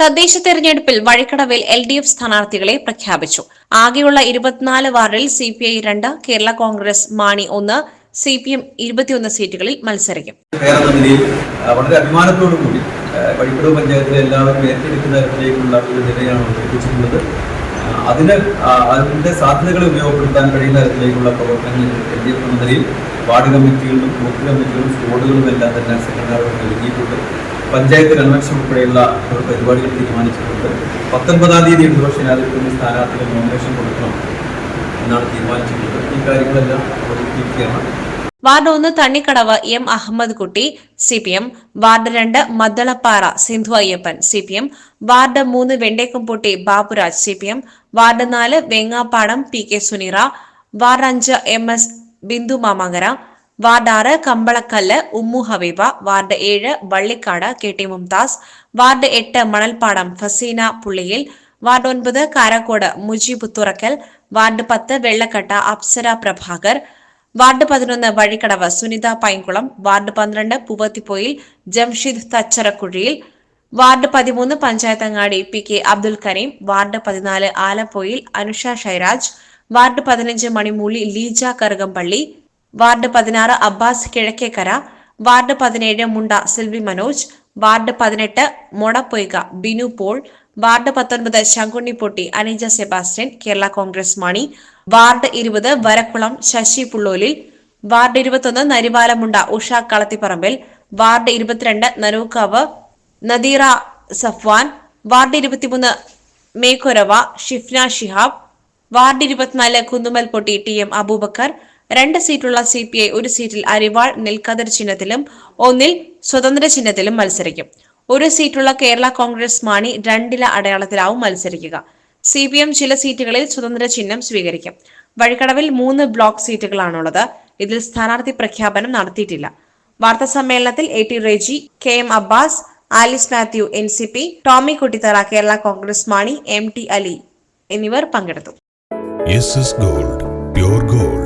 തദ്ദേശ തെരഞ്ഞെടുപ്പിൽ വഴിക്കടവിൽ L D F സ്ഥാനാർത്ഥികളെ പ്രഖ്യാപിച്ചു. ആകെയുള്ള ഇരുപത്തിനാല് വാർഡിൽ സി പി ഐ രണ്ട് കേരള കോൺഗ്രസ് മാണി ഒന്ന് സി പി എം ഇരുപത്തിയൊന്ന് സീറ്റുകളിൽ മത്സരിക്കും. വളരെ അഭിമാനത്തോടു കൂടി വഴിക്കടവ് പഞ്ചായത്തിലെ എല്ലാവരും ഏറ്റെടുക്കുന്ന ഒരു നിലയാണ് അവതരിപ്പിച്ചിട്ടുള്ളത് ആ, അതിന് അതിന്റെ സാധ്യതകളെ ഉപയോഗപ്പെടുത്താൻ കഴിയുന്ന തരത്തിലേക്കുള്ള പ്രവർത്തനങ്ങൾ എൽ ഡി എഫ് എന്ന വാർഡ് കമ്മിറ്റികളിലും ബൂത്ത് കമ്മിറ്റികളും സ്കോഡുകളും എല്ലാം തന്നെ സംഘടനകൾ നൽകിയിട്ടുണ്ട്. പഞ്ചായത്ത് കൺവെൻഷൻ ഉൾപ്പെടെയുള്ള പരിപാടികൾ തീരുമാനിച്ചിട്ടുണ്ട്. പത്തൊൻപതാം തീയതി ഇടതുപക്ഷ ജനാധിപത്യ സ്ഥാനാർത്ഥികൾ നോമിനേഷൻ കൊടുക്കണം എന്നാണ് തീരുമാനിച്ചിട്ടുള്ളത്. ഈ കാര്യങ്ങളെല്ലാം അവതരിപ്പിക്കുകയാണ്. വാർഡ് ഒന്ന് തണ്ണിക്കടവ് എം അഹമ്മദ് കുട്ടി സി പി എം വാർഡ് രണ്ട് Maddalappara Sindhu Ayyappan C P M ward മൂന്ന് Vendekkumpotti Baburaj C P M ward നാല് Vengappadam P K Suneera. Ward അഞ്ച് M S Bindu Mamankara. Ward ആറ് കമ്പളക്കല്ല് ഉമ്മു ഹബീബ വാർഡ് ഏഴ് Vallikkad K T Mumtaz ward എട്ട് Manalppadam Faseena പുള്ളിയിൽ ward ഒൻപത് Karakode Mujeeb തുറക്കൽ ward പത്ത് വെള്ളക്കട്ട Apsara Prabhakar ward പതിനൊന്ന് Vazhikkadavu Sunitha Painkulam ward പന്ത്രണ്ട് പൂവത്തിപ്പോയിൽ ജംഷിദ് തച്ചറക്കുഴിയിൽ വാർഡ് പതിമൂന്ന് Panchayathangadi P K Abdul Kareem ward പതിനാല് ആലപ്പോയിൽ അനുഷ ഷൈരാജ് വാർഡ് പതിനഞ്ച് മണിമൂലി ലീജ കറുകംപള്ളി വാർഡ് പതിനാറ് അബ്ബാസ് കിഴക്കേക്കര വാർഡ് പതിനേഴ് മുണ്ട സിൽവി മനോജ് വാർഡ് പതിനെട്ട് മൊടപ്പൊയ്ക ബിനു പോൾ വാർഡ് പത്തൊൻപത് ശങ്കുണ്ണിപ്പൊട്ടി അനിജ സെബാസ്റ്റ്യൻ കേരള കോൺഗ്രസ് മണി വാർഡ് ഇരുപത് വരക്കുളം ശശി പുള്ളോലിൽ വാർഡ് ഇരുപത്തൊന്ന് നരിവാലമുണ്ട ഉഷ കളത്തിപ്പറമ്പിൽ വാർഡ് ഇരുപത്തിരണ്ട് നനൂക്കാവ് നദീറ സഫ്വാൻ വാർഡ് ഇരുപത്തിമൂന്ന് മേക്കൊരവ ഷിഫ്ന ഷിഹാബ് വാർഡ് ഇരുപത്തിനാല് കുന്നുമൽ പൊട്ടി ടി എം അബൂബക്കർ രണ്ട് സീറ്റുള്ള സി പി ഐ ഒരു സീറ്റിൽ അരിവാൾ നെൽക്കതിർ ചിഹ്നത്തിലും ഒന്നിൽ സ്വതന്ത്ര ചിഹ്നത്തിലും മത്സരിക്കും. ഒരു സീറ്റുള്ള കേരള കോൺഗ്രസ് മാണി രണ്ടില അടയാളത്തിലാവും മത്സരിക്കുക. സി പി എം ചില സീറ്റുകളിൽ സ്വതന്ത്ര ചിഹ്നം സ്വീകരിക്കും. വഴിക്കടവിൽ മൂന്ന് ബ്ലോക്ക് സീറ്റുകളാണുള്ളത്. ഇതിൽ സ്ഥാനാർത്ഥി പ്രഖ്യാപനം നടത്തിയിട്ടില്ല. വാർത്താ സമ്മേളനത്തിൽ A T Reji K M Abbas Alice Mathew N C P Tomy Kuttithara Kerala Congress Mani M T Ali എന്നിവർ പങ്കെടുത്തു. Gold gold